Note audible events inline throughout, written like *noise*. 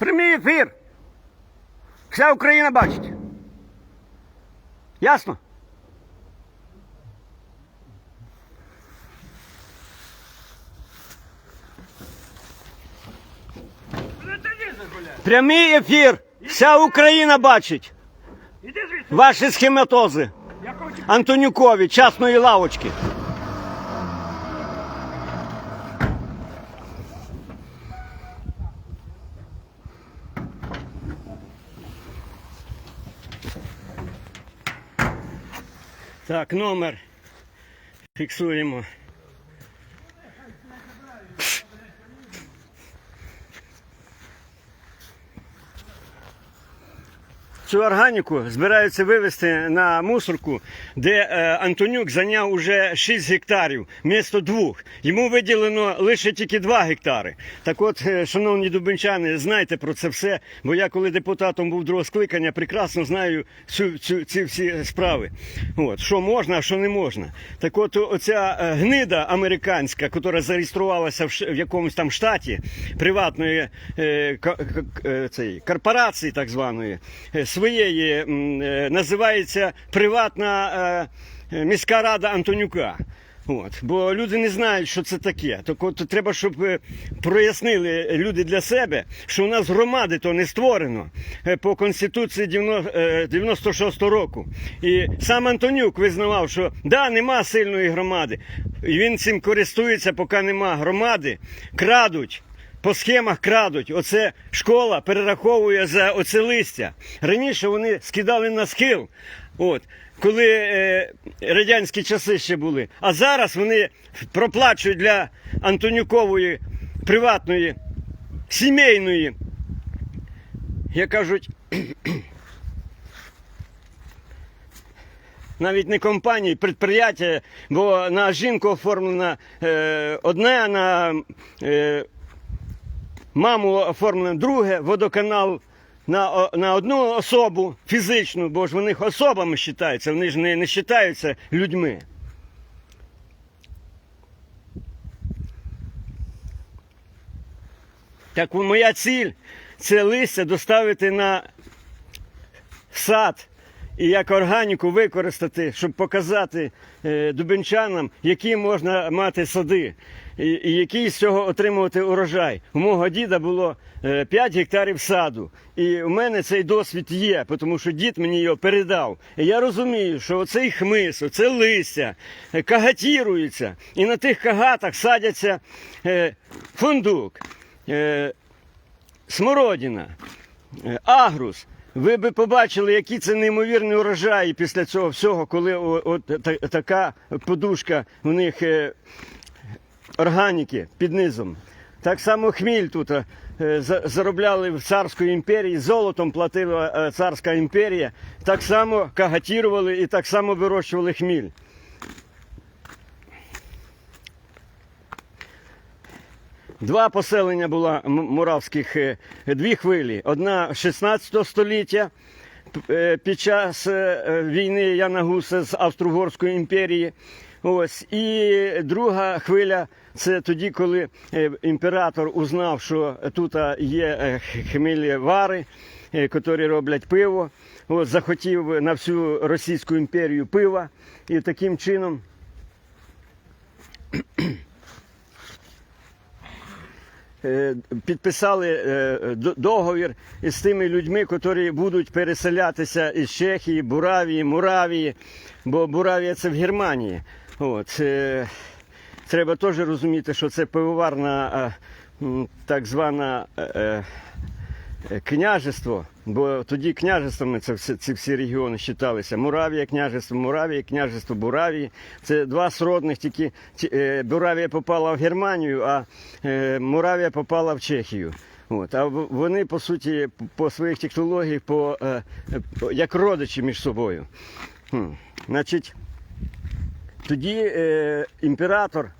Прямий ефір. Вся Україна бачить. Ясно? Прямий ефір. Вся Україна бачить. Ваші схематози. Антонюкові, частної лавочки. Так, номер. Фіксуємо. Цю органіку збираються вивезти на мусорку, де е, Антонюк зайняв уже 6 гектарів місто двох. Йому виділено лише тільки 2 гектари. Так от, е, шановні дубинчани, знайте про це все, бо я коли депутатом був другого скликання, прекрасно знаю цю, цю, ці всі справи. От, що можна, а що не можна. Так от оця е, гнида американська, яка зареєструвалася в, якомусь там штаті приватної е, е, цей, корпорації, так званої, е, своєї, е, називається приватна е, е, міська рада Антонюка. От, бо люди не знають, що це таке. Так от треба, щоб прояснили люди для себе, що у нас громади то не створено по Конституції 90, е, 96 року. І сам Антонюк визнавав, що да, нема сильної громади. І він цим користується, поки нема громади, крадуть. По схемах крадуть. Оце школа перераховує за оце листя. Раніше вони скидали на схил. От. Коли е, радянські часи ще були. А зараз вони проплачують для Антонюкової приватної, сімейної, як кажуть, *clears throat* навіть не компанії, підприємства, бо на жінку оформлено е, одне, на е, маму оформлено друге, водоканал на, на одну особу фізичну, бо ж вони особами вважаються, вони ж не, не вважаються людьми. Так моя ціль це листя доставити на сад і як органіку використати, щоб показати е, дубенчанам, які можна мати сади, і, який з цього отримувати урожай. У мого діда було е, 5 гектарів саду. І у мене цей досвід є, тому що дід мені його передав. І я розумію, що оцей хмис, оце листя е, кагатірується, і на тих кагатах садяться е, фундук. Е, смородина, е, агрус. Ви би побачили, які це неймовірні урожаї після цього всього, коли от така подушка у них е, органіки під низом. Так само хміль тут е, заробляли в царської імперії, золотом платила е, царська імперія, так само кагатірували і так само вирощували хміль. Два поселення було м- муравських, е, дві хвилі. Одна 16 століття е, під час е, війни Яна Гуса з Австро-Угорської імперії. Ось. І друга хвиля це тоді, коли імператор узнав, що тут є е, х- е, які роблять пиво. Ось, захотів на всю Російську імперію пива. І таким чином підписали е, договір із тими людьми, які будуть переселятися із Чехії, Буравії, Муравії, бо Буравія це в Германії. От, е, треба теж розуміти, що це пивоварна е, так звана. Е, Княжество, бо тоді княжествами це всі, ці всі регіони вважалися. Муравія, княжество Муравії, княжество Буравії. Це два сродних, тільки е, Буравія попала в Германію, а е, Муравія попала в Чехію. От. А вони, по суті, по своїх технологіях, по- як родичі між собою. Хм. Значить, тоді е, імператор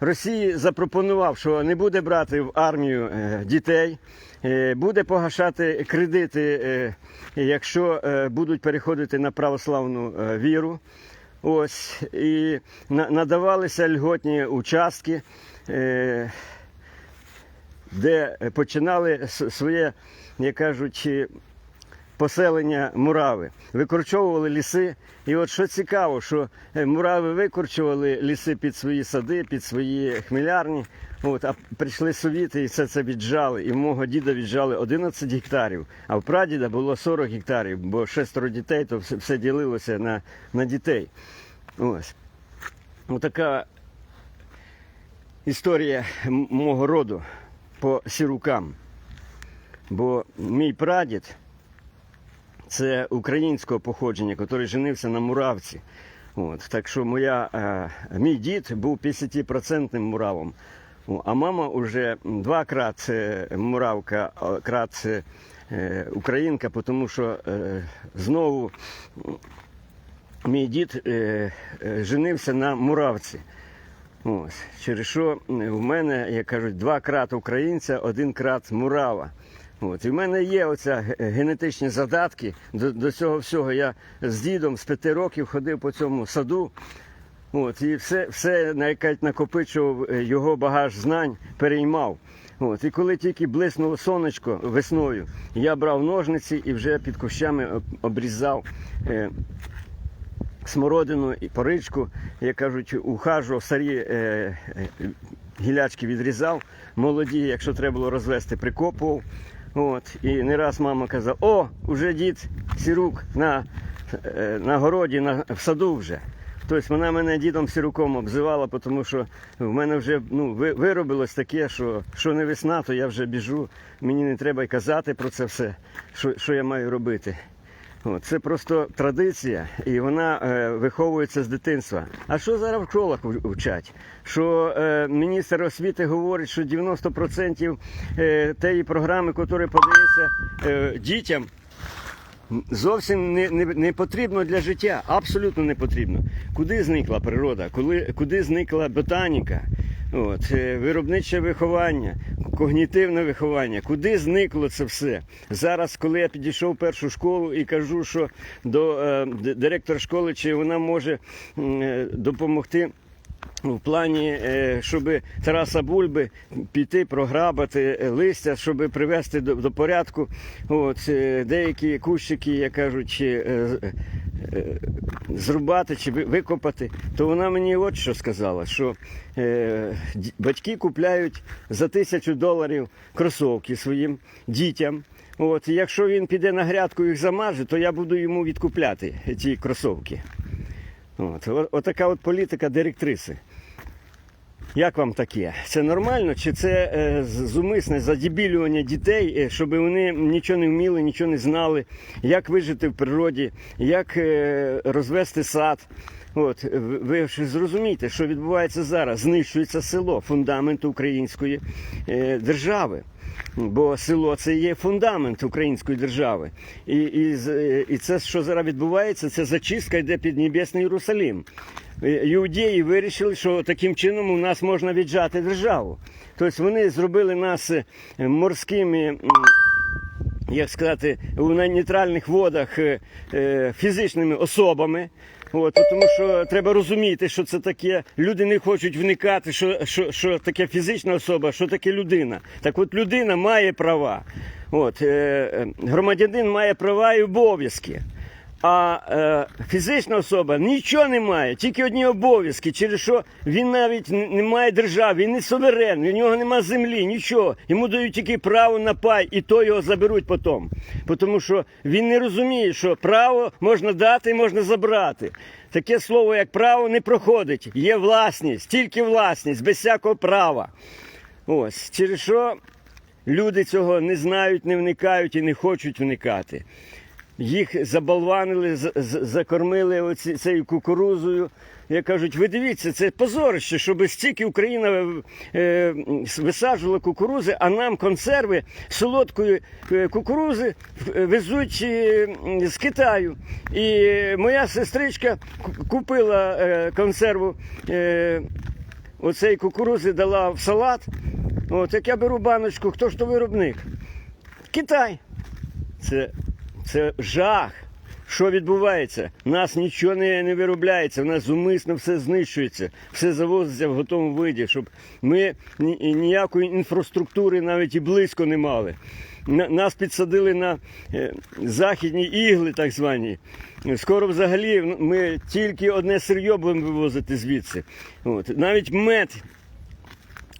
Росії запропонував, що не буде брати в армію е, дітей, е, буде погашати кредити, е, якщо будуть переходити на православну віру. Ось, і на- надавалися льготні участки. Де починали своє, як кажуть, поселення мурави. Викорчовували ліси. І от що цікаво, що е, мурави викорчували ліси під свої сади, під свої хмелярні. От, а прийшли совіти і все це віджали. І в мого діда віджали 11 гектарів, а в прадіда було 40 гектарів, бо шестеро дітей, то все, все ділилося на, на дітей. Ось. Отака історія мого роду по сірукам. Бо мій прадід це українського походження, який женився на муравці. От, так що моя, е, мій дід був 50% муравом. А мама вже два крат е, муравка, крат е, е, українка, тому що е, знову мій дід е, е, женився на муравці. Ось. Через що в мене, як кажуть, два крат українця, один крат мурава. От. І в мене є оця генетичні задатки. До, до цього всього я з дідом з п'яти років ходив по цьому саду. От, і все, все на якась накопичував е, його багаж знань, переймав. От, і коли тільки блиснуло сонечко весною, я брав ножниці і вже під кущами обрізав е, смородину і поричку, як кажуть, ухажував, старі е, е, гілячки відрізав, молоді, якщо треба було розвести, прикопував. От, і не раз мама казала, о, уже дід сірук на, е, на городі, на, в саду вже. Тобто вона мене дідом сіруком обзивала, тому що в мене вже ну, виробилось таке, що, що не весна, то я вже біжу. Мені не треба й казати про це все, що, що я маю робити. Це просто традиція, і вона е, виховується з дитинства. А що зараз в школах вчать? Що е, міністр освіти говорить, що 90% е, тієї програми, яка подається е, дітям, зовсім не, не, не потрібно для життя. Абсолютно не потрібно. Куди зникла природа? Коли, куди зникла ботаніка? От, е, виробниче виховання, когнітивне виховання. Куди зникло це все? Зараз, коли я підійшов в першу школу і кажу, що до е, директора школи, чи вона може е, допомогти. В плані, е, щоб Тараса Бульби піти програбати е, листя, щоб привести до, порядку от, е, деякі кущики, як кажуть, зрубати чи ви- викопати, то вона мені от що сказала, що е, батьки купляють за тисячу доларів кросовки своїм дітям. От, і якщо він піде на грядку їх замаже, то я буду йому відкупляти ці кросовки. От, отака от політика директриси. Як вам таке? Це нормально? Чи це е, зумисне задібілювання дітей, е, щоб вони нічого не вміли, нічого не знали, як вижити в природі, як е, розвести сад? От, е, ви- ж зрозумієте, що відбувається зараз? Знищується село, фундамент української е, держави. Бо село це є фундамент української держави. І, і, е, і це, що зараз відбувається, це зачистка йде під Небесний Єрусалим. Е, Іудеї вирішили, що таким чином у нас можна віджати державу. Тобто вони зробили нас е, морськими. як сказати, у нейтральних водах е, фізичними особами. От, тому що треба розуміти, що це таке. Люди не хочуть вникати, що, що, що таке фізична особа, що таке людина. Так от людина має права. От, громадянин має права і обов'язки. А е, фізична особа нічого не має, тільки одні обов'язки, через що він навіть не має держави, він не суверен, у нього немає землі, нічого. Йому дають тільки право на пай, і то його заберуть потім. Тому що він не розуміє, що право можна дати і можна забрати. Таке слово, як право, не проходить. Є власність, тільки власність, без всякого права. Ось через що люди цього не знають, не вникають і не хочуть вникати. Їх забалванили, з- з- закормили оці, цією кукурузою. Як кажуть, ви дивіться, це позорище, щоб стільки Україна е, висаджувала кукурузи, а нам консерви солодкої е, кукурузи е, везуть е, з Китаю. І моя сестричка купила е, консерву е, оцеї кукурузи, дала в салат. От як я беру баночку, хто ж то виробник? Китай. Це, це жах. що відбувається? Нас нічого не, не виробляється, у нас зумисно все знищується, все завозиться в готовому виді, щоб ми ні- ніякої інфраструктури навіть і близько не мали. На- Нас підсадили на е, західні ігли, так звані. Скоро взагалі ми тільки одне сир'йо будемо вивозити звідси. От. Навіть мед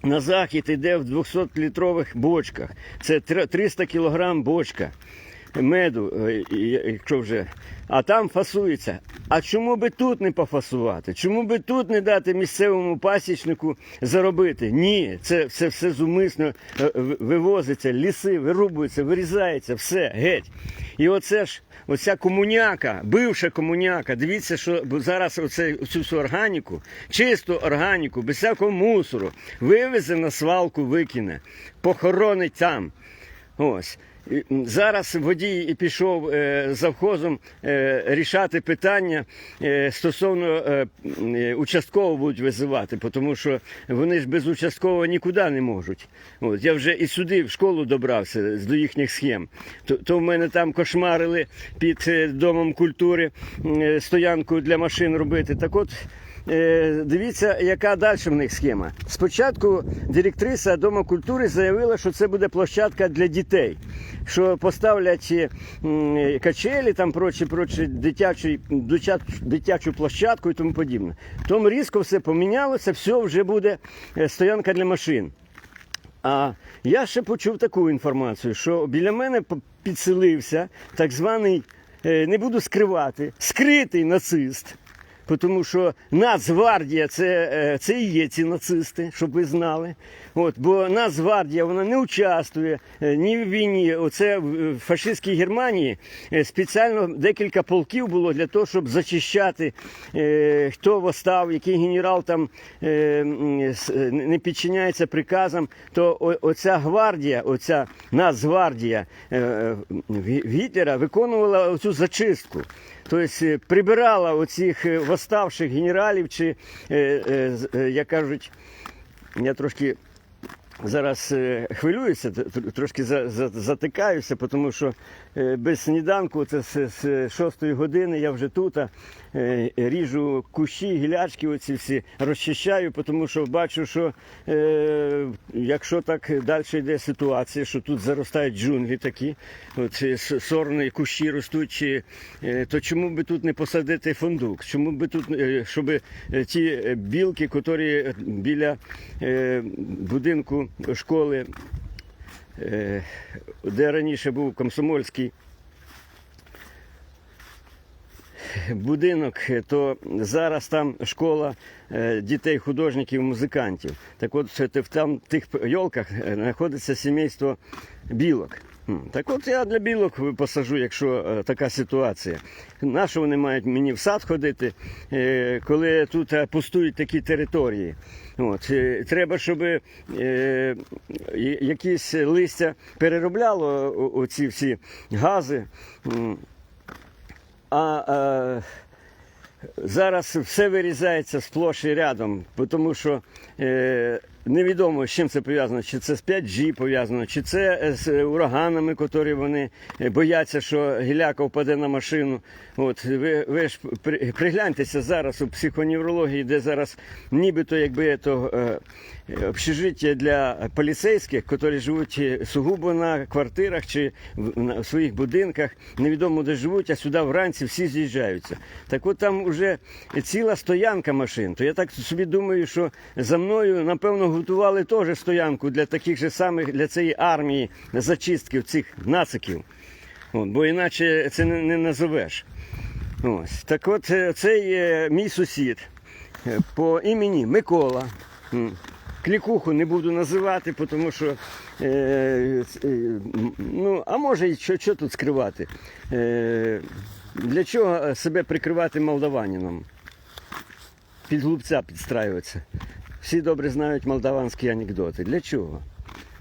на захід йде в 200-літрових бочках. Це 300 кілограм бочка меду, е, якщо вже. А там фасується. А чому би тут не пофасувати? Чому би тут не дати місцевому пасічнику заробити? Ні, це, це все зумисно е, вивозиться, ліси вирубуються, вирізається, все, геть. І оце ж, оця комуняка, бивша комуняка, дивіться, що зараз оце, цю всю органіку, чисту органіку, без всякого мусору, вивезе на свалку, викине, похоронить там. Ось. Зараз водій і пішов е, завхозом е, рішати питання е, стосовно участково будуть визивати, тому що вони ж без участкового нікуди не можуть. От, я вже і сюди в школу добрався до їхніх схем. То, то в мене там кошмарили під домом культури стоянку для машин робити. Так от Дивіться, яка далі в них схема. Спочатку директриса Дому культури заявила, що це буде площадка для дітей, що поставлять е, качелі, там прочі, прочі, дитячий, дитя- дитячу площадку і тому подібне. Тому різко все помінялося, все вже буде е, стоянка для машин. А я ще почув таку інформацію, що біля мене підселився так званий, е, не буду скривати, скритий нацист. Тому що Нацгвардія це, е, це і є ці нацисти, щоб ви знали. От, бо Нацгвардія вона не участвує е, ні в війні. Оце в в фашистській Германії е, спеціально декілька полків було для того, щоб зачищати, е, хто восстав, який генерал там е, е, не підчиняється приказам. То оця гвардія, оця Нацгвардія е, Гітлера виконувала цю зачистку. Тобто е, прибирала оцих е, восставших генералів, чи, е, е, е, як кажуть, я трошки зараз е, хвилююся, трошки за, за, затикаюся, тому що е, без сніданку, це з, з 6 години я вже тут ріжу кущі, гілячки, оці всі розчищаю, тому що бачу, що е, якщо так далі йде ситуація, що тут заростають джунглі такі, от, е, сорні кущі ростуть, чи, е, то чому би тут не посадити фундук? Чому би тут, е, щоб е, ті е, білки, які біля е, будинку школи, е, де раніше був комсомольський будинок, е, то зараз там школа е, дітей, художників, музикантів. Так от там в тих йолках е, знаходиться сімейство білок. Так от я для білок посажу, якщо е, така ситуація. Нащо вони мають мені в сад ходити, е, коли тут е, пустують такі території? От, е, треба, щоб е, якісь листя переробляло оці всі гази. А е, зараз все вирізається сплош і рядом, тому що е, невідомо, з чим це пов'язано, чи це з 5G пов'язано, чи це е, з ураганами, які вони е, бояться, що гіляка впаде на машину. От ви, ви ж при- пригляньтеся зараз у психоневрології, де зараз нібито якби то е, общежиття для поліцейських, які живуть е, сугубо на квартирах чи в, на, в своїх будинках, невідомо де живуть, а сюди вранці всі з'їжджаються. Так от там вже ціла стоянка машин. То я так собі думаю, що за мною, напевно, готували теж стоянку для таких же самих, для цієї армії зачистків цих нациків. От, бо іначе це не, не назовеш. Ось. Так от е, цей е, мій сусід е, по імені Микола. Клікуху не буду називати, тому що е, е, ну, а може що, що тут скривати? Е, для чого себе прикривати молдаванином? Під глупця підстраюватися. Всі добре знають молдаванські анекдоти. Для чого?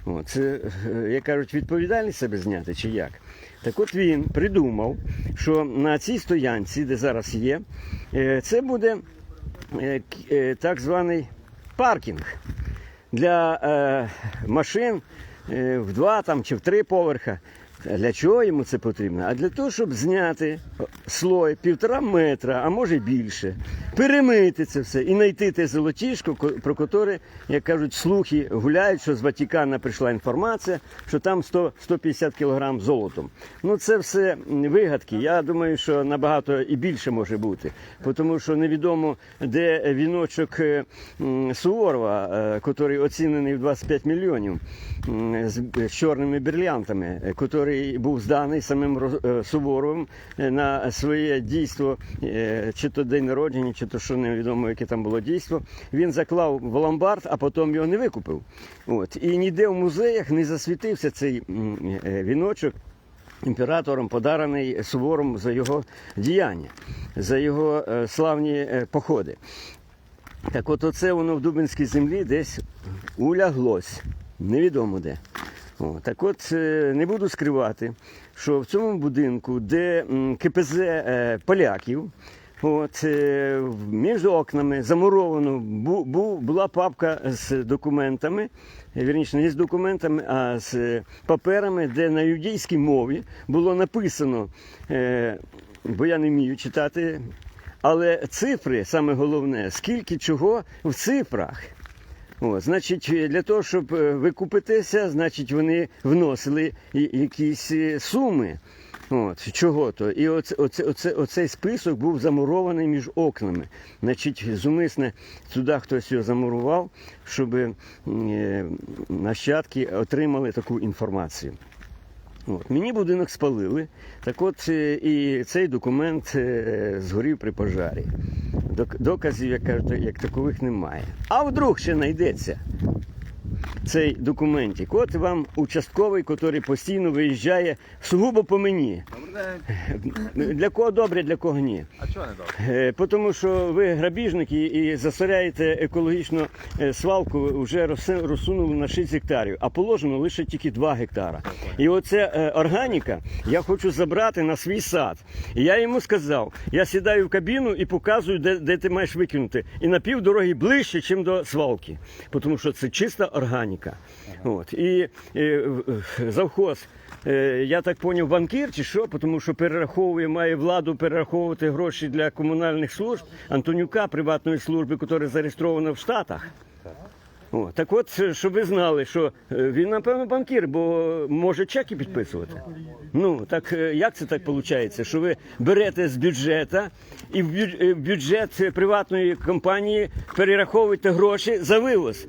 О, це, е, як кажуть, відповідальність себе зняти чи як? Так от він придумав, що на цій стоянці, де зараз є, е, це буде е, так званий паркінг для машин в два там, чи в три поверха. Для чого йому це потрібно? А для того, щоб зняти слой півтора метра, а може більше, перемити це все і знайти те золотішко, про котре, як кажуть, слухи гуляють, що з Ватикана прийшла інформація, що там 100, 150 кілограм золотом. Ну це все вигадки. Я думаю, що набагато і більше може бути, тому що невідомо, де віночок е, Суворова, е, який оцінений в 25 мільйонів з чорними брилянтами, е, який був зданий самим е, Суворовим е, на своє дійство, е, чи то день народження, чи то що невідомо, яке там було дійство. Він заклав в ломбард, а потім його не викупив. От і ніде в музеях не засвітився цей віночок імператором подарений Сувором за його діяння, за його славні походи. Так от оце воно в Дубинській землі десь уляглось, невідомо де. О, так от е, не буду скривати, що в цьому будинку, де КПЗ е, поляків, от, е, між окнами замуровано бу, бу, була папка з документами, вірніше, не з документами, а з паперами, де на юдейській мові було написано, бо я не вмію читати, але цифри, саме головне, скільки чого в цифрах. О, значить, для того, щоб е, викупитися, значить, вони вносили якісь е, суми. От, чого-то. І оце, оце, оце, оцей список був замурований між окнами. Значить, зумисне туди хтось його замурував, щоб е, нащадки отримали таку інформацію. От. Мені будинок спалили. Так от е, і цей документ е, згорів при пожарі. Док- Доказів, як кажуть, як такових немає. А вдруг ще знайдеться цей документик. От вам участковий, який постійно виїжджає сугубо по мені. Для кого добре, для кого ні. А чого не добре? Е, Тому що ви грабіжники і засоряєте екологічну е, свалку, вже розсунули на 6 гектарів, а положено лише тільки 2 гектара. І оце е, органіка я хочу забрати на свій сад. І я йому сказав: я сідаю в кабіну і показую, де, де ти маєш викинути. І на півдороги ближче, ніж до свалки. Тому що це чиста органіка. От. І в- завхоз. Е, Я так поняв, банкір чи що, тому що перераховує, має владу перераховувати гроші для комунальних служб Антонюка, приватної служби, яка зареєстрована в Штатах. О, так от, е, щоб ви знали, що е, він, напевно, банкір, бо може чеки підписувати. Ну, так е, як це так виходить? Що ви берете з бюджету і в бю- в бюджет приватної компанії перераховуєте гроші за вивоз.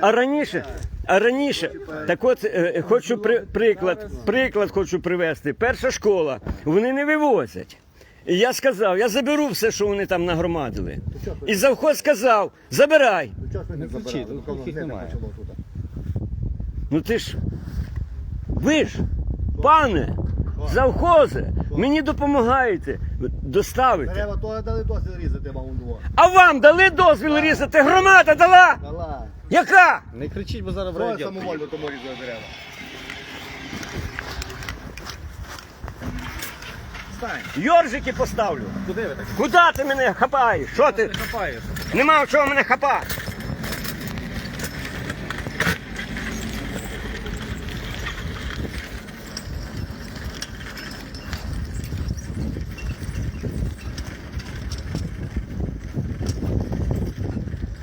А раніше, а раніше, так от хочу при, приклад, приклад хочу привести. Перша школа, вони не вивозять. І я сказав, я заберу все, що вони там нагромадили. І завхоз сказав, забирай. Не кричіть, їх немає. Ну ти ж. Ви ж, пане, завхозе, мені допомагаєте доставити. Треба то дали дозвіл різати вам у двох. А вам дали дозвіл різати? Громада дала? Дала. Яка? Не кричіть, бо зараз Троє врядять. самовольно тому різали дерева. Йоржики поставлю. Куди ви так? Куди ти мене хапаєш? Що ти? Хапаєш. Нема чого мене хапати.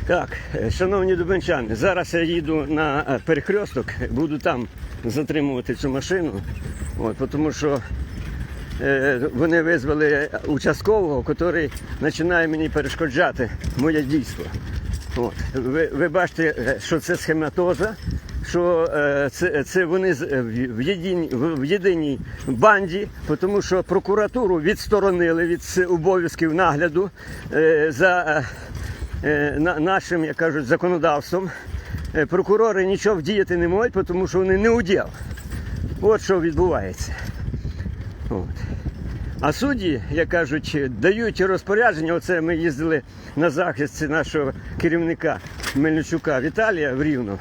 Так, е, шановні дубенчани, зараз я їду на е, перехресток, буду там затримувати цю машину, от, тому що вони визвали участкового, який починає мені перешкоджати моє дійство. От. Ви, ви бачите, е, що це схематоза, що е, це, це вони е, в, єдиній, в, єдиній банді, тому що прокуратуру відсторонили від обов'язків нагляду е, за е, е, на, нашим, як кажуть, законодавством. Е, Прокурори нічого вдіяти не можуть, тому що вони не уділ. От що відбувається. А судді, як кажуть, дають розпорядження. Оце ми їздили на захист нашого керівника Мельничука Віталія в Рівно.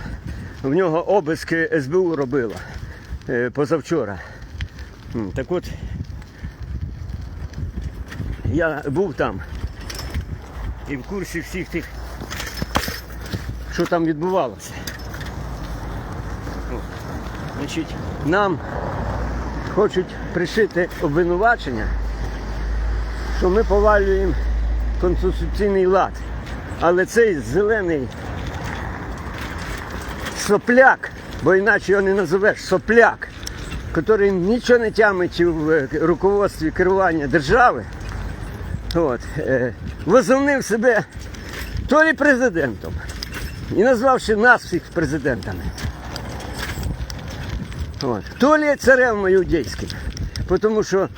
В нього обиски СБУ робила е, позавчора. Так от я був там і в курсі всіх тих, що там відбувалося. Значить, нам хочуть пришити обвинувачення, що ми повалюємо конституційний лад. Але цей зелений сопляк, бо іначе його не називеш сопляк, який нічого не тямить в е, руководстві керування держави, от, е, возомнив себе то лі президентом і назвавши нас всіх президентами. От. То лі царем іудейським. Тому що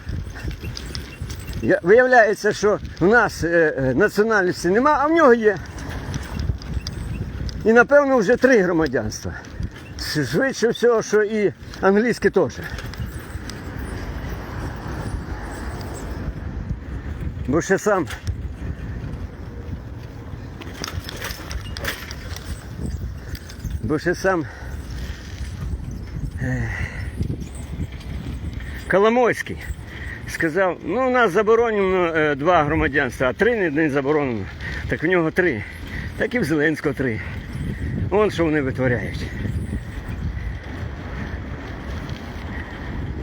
виявляється, що в нас е, е, національності нема, а в нього є. І напевно вже три громадянства. Швидше всього, що і англійське теж. Бо ще сам. Бо ще сам. Коломойський сказав, ну у нас заборонено е, два громадянства, а три не заборонено. Так в нього три. Так і в Зеленського три. Вон що вони витворяють.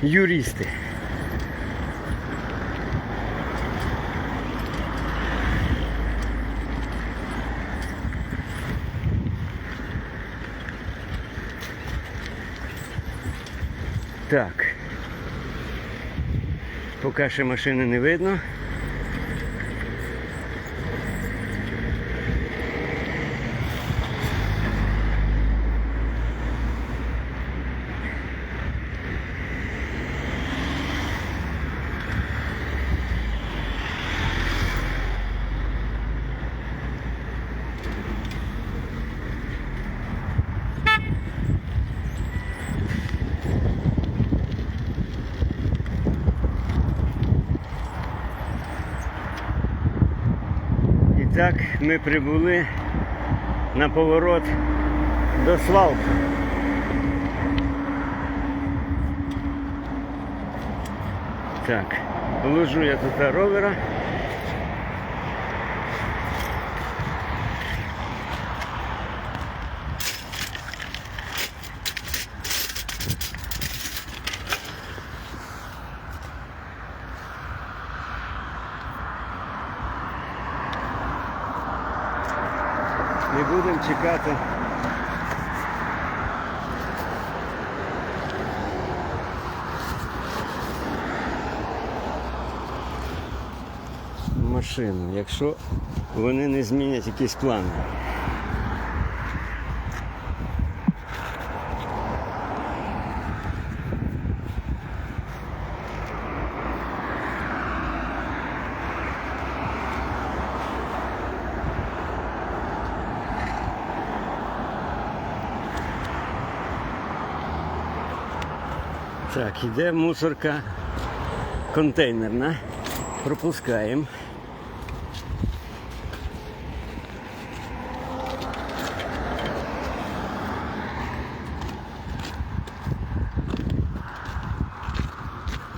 Юристи. Так. Поки ще машини не видно. Так ми прибули на поворот до свалки. Так, положу я тут ровера. Не чекати. Машину, якщо вони не змінять якісь плани. Так, іде мусорка контейнерна. Пропускаємо.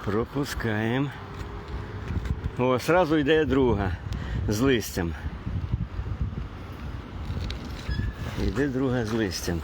Пропускаємо. О, сразу йде друга з листям. Йде друга з листям.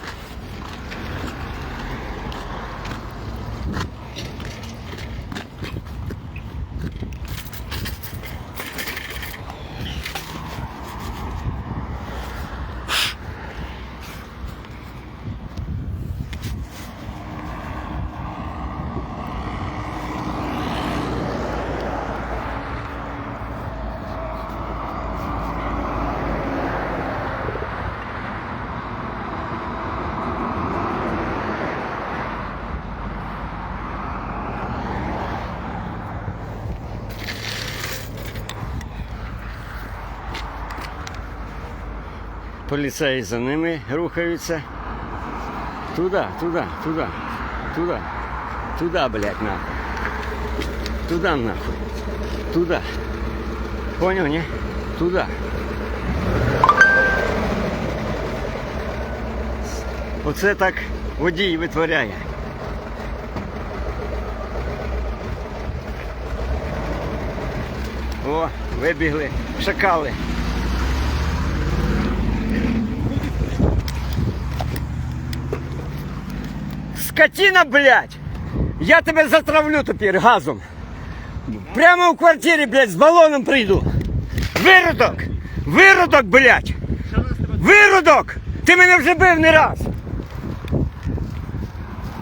Поліцаї за ними рухаються. Туда, туда, туда, туда, туда, блядь, нахуй. Туда нахуй. Туда. Понял, не? Туда. Оце так водій витворяє. О, вибігли шакали. Скотина, блядь! Я тебе затравлю тепер газом. Прямо в квартирі, блядь, з балоном прийду. Виродок! Виродок, блядь! Виродок! Ти мене вже бив не раз.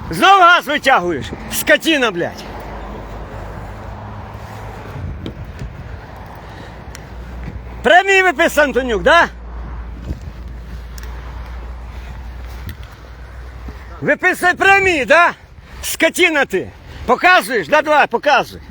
Знов газ витягуєш? Скотіна, блядь. Премії випис Антонюк, да? Виписуй прямі, да? Скотина ти. Показуєш? Да, давай, показуй.